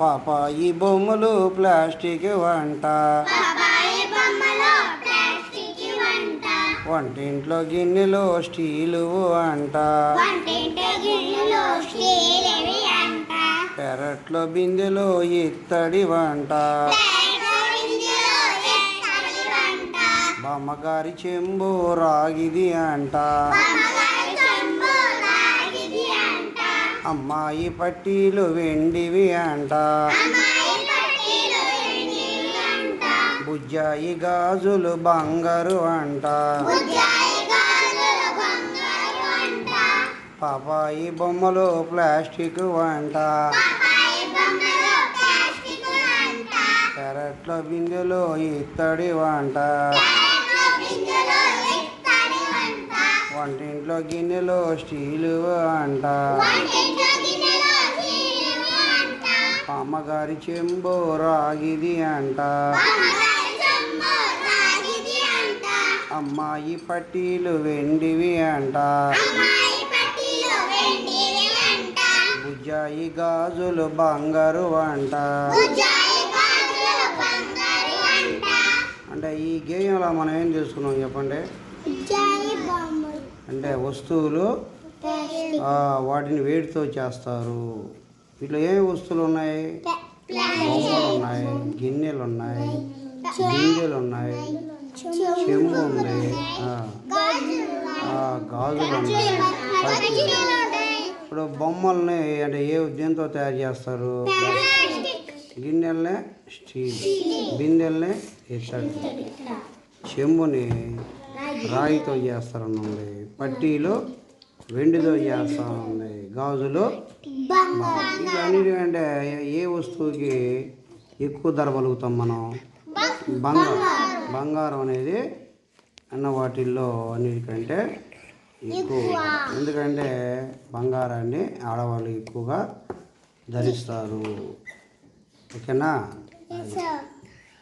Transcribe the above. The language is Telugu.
పాపాయి బొమ్మలు ప్లాస్టిక్ వంట. బాబాయి బొమ్మలో ప్లాస్టిక్ వంట. వంటింట్లో గిన్నెలో స్టీలు అంట. పెరట్లో బిందెలో ఇత్తడి వంట. బామ్మగారి చెంబు రాగిది అంట. అమ్మాయి పట్టీలు వెండివి అంట. బుజ్జాయి గాజులు బంగారు అంట. పాపాయి బొమ్మలు ప్లాస్టిక్ వంట పెరట్లో బిందెలో ఇత్తడి వంట వంటింట్లో గిన్నెలో స్టీలు అంట. గారి చెంబో రాగిది అంట. చెంబు రాగిది అంట అమ్మాయి పట్టీలు వెండివి అంట. బుజ్జాయి గాజులు బంగారు అంట. అంటే ఈ గేయంలో మనం ఏం చేసుకున్నాం చెప్పండి? అంటే వస్తువులు వాటిని వేడితో చేస్తారు. వీటిలో ఏ వస్తువులు ఉన్నాయి బొమ్మలు ఉన్నాయి గిన్నెలు ఉన్నాయి గింజలు ఉన్నాయి చెంబు ఉంది గాజులు ఉన్నాయి ఇప్పుడు బొమ్మల్ని అంటే ఏ దేంతో తయారు చేస్తారు? గిన్నెల్నే స్టీల్ బిందెల్నే ఇత్తడి చెంబుని రాయితో చేస్తారనుంది పట్టీలు వెండితో చేస్తానుంది గాజులు అన్నిటికంటే ఏ వస్తువుకి ఎక్కువ ధర పలుకుతాం మనం? బంగారం. బంగారం అనేది అన్న వాటిల్లో అన్నిటికంటే ఎక్కువ. ఎందుకంటే బంగారాన్ని ఆడవాళ్ళు ఎక్కువగా ధరిస్తారు. ఓకేనా.